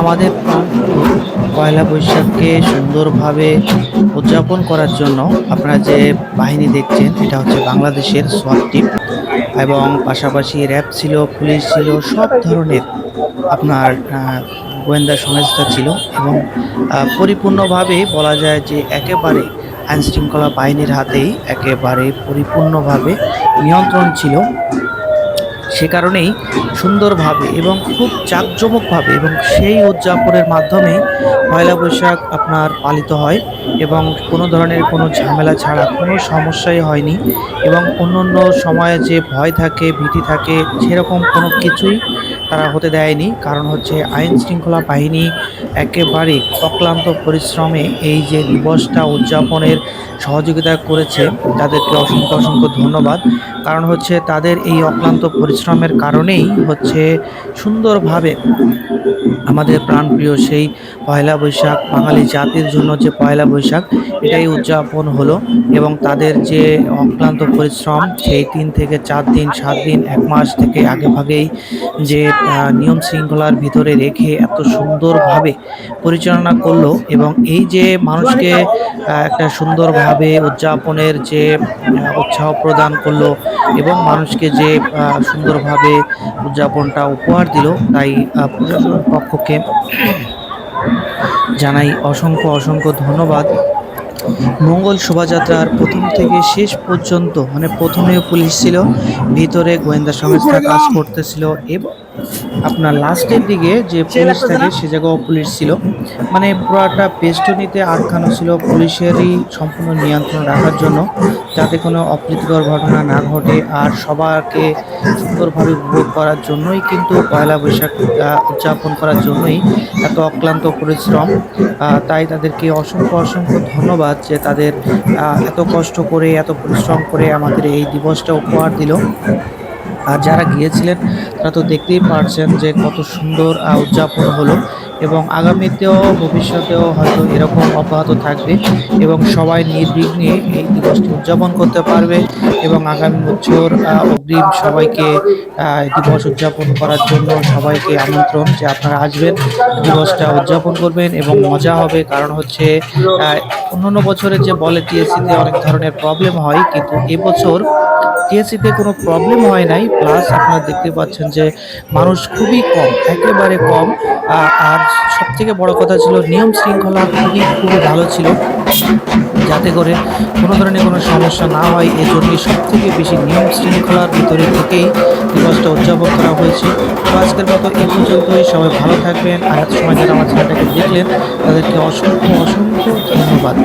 আমাদের পয়লা বৈশাখকে সুন্দরভাবে উদযাপন করার জন্য আপনারা যে বাহিনী দেখছেন এটা হচ্ছে বাংলাদেশের সোয়াট এবং পাশাপাশি র্যাব ছিল পুলিশ ছিল, সব ধরনের আপনার গোয়েন্দা সংস্থা ছিল এবং পরিপূর্ণভাবে বলা যায় যে একেবারে আইনশৃঙ্খলা বাহিনীর হাতেই একেবারে পরিপূর্ণভাবে নিয়ন্ত্রণ ছিল। সে কারণেই সুন্দরভাবে এবং খুব জাঁকজমকভাবে এবং সেই উদযাপনের মাধ্যমে পয়লা বৈশাখ আপনার পালিত হয় এবং কোনো ধরনের কোনো ঝামেলা ছাড়া, কোনো সমস্যাই হয়নি এবং অন্য অন্য সময়ে যে ভয় থাকে, ভীতি থাকে, সেরকম কোনো কিছুই তারা হতে দেয়নি। কারণ হচ্ছে আইন শৃঙ্খলা বাহিনী একেবারে অক্লান্ত পরিশ্রমে এই যে দিবসটা উদযাপনের সহযোগিতা করেছে, তাদেরকে অসংখ্য অসংখ্য ধন্যবাদ। কারণ হচ্ছে তাদের এই অক্লান্ত পরিশ্রমের কারণেই হচ্ছে সুন্দরভাবে আমাদের প্রাণপ্রিয় সেই পয়লা বৈশাখ, বাঙালি জাতির জন্য যে পয়লা বৈশাখ, এটাই উদযাপন হলো এবং তাদের যে অক্লান্ত পরিশ্রম, সেই তিন থেকে চার দিন, সাত দিন, এক মাস থেকে আগে ভাগেই যে নিয়ম শৃঙ্খলার ভিতরে রেখে এত সুন্দরভাবে পরিচালনা করল এবং এই যে মানুষকে একটা সুন্দরভাবে উদযাপনের যে উৎসাহ প্রদান করল এবং মানুষকে যে সুন্দরভাবে উদযাপনটা উপহার দিল, তাই প্রশাসনের পক্ষকে জানাই অসংখ্য অসংখ্য ধন্যবাদ। মঙ্গল শোভাযাত্রার প্রথম থেকে শেষ পর্যন্ত মানে প্রথমে পুলিশ ছিল, ভিতরে গোয়েন্দা সংস্থা কাজ করতেছিল, এবং আপনার লাস্টের দিকে যে পুলিশ থাকে সে জায়গাও পুলিশ ছিল। মানে পুরাটা বেষ্টনীতে আটকানো ছিল পুলিশেরই সম্পূর্ণ নিয়ন্ত্রণ রাখার জন্য যাতে কোনো অপ্রীতিকর ঘটনা না ঘটে আর সবাইকে সুন্দরভাবে উপভোগ করার জন্যই কিন্তু পয়লা বৈশাখ উদযাপন করার জন্যই এত অক্লান্ত পরিশ্রম। তাই তাদেরকে অসংখ্য অসংখ্য ধন্যবাদ যে তাদের এত কষ্ট করে এত পরিশ্রম করে আমাদের এই দিবসটা উপহার দিল। আর যারা গিয়েছিলেন তারা তো দেখতেই পারছেন যে কত সুন্দর উদযাপন হলো। এবং আগামীতেও, ভবিষ্যতেও হয়তো এরকম অব্যাহত থাকবে এবং সবাই নির্বিঘ্নে এই দিবসটি উদযাপন করতে পারবে এবং আগামী বছর অগ্রিম সবাইকে দিবস উদযাপন করার জন্য সবাইকে আমন্ত্রণ যে আপনারা আসবেন, দিবসটা উদযাপন করবেন এবং মজা হবে। কারণ হচ্ছে অন্যান্য বছরের যে বলে টিএসসিতে অনেক ধরনের প্রবলেম হয়, কিন্তু এবছর টিএসসিতে কোনো প্রবলেম হয় নাই। প্লাস আপনারা দেখতে পাচ্ছেন যে মানুষ খুবই কম, একেবারে কম আর সব থেকে বড় কথা ছিল নিয়ম শৃঙ্খলা খুবই খুবই ভালো ছিল। যাতে করে কোনো ধরনের কোনো সমস্যা না হয়, এজন্যই সব থেকে বেশি নিয়ম শৃঙ্খলার ভিতরে থেকেই দিবসটা উদযাপন করা হয়েছে। তো আজকের মতো এই পর্যন্তই। সবাই ভালো থাকবেন। আর সময় যারা আমার ছেলেটাকে দেখলেন, তাদেরকে অসংখ্য অসংখ্য ধন্যবাদ।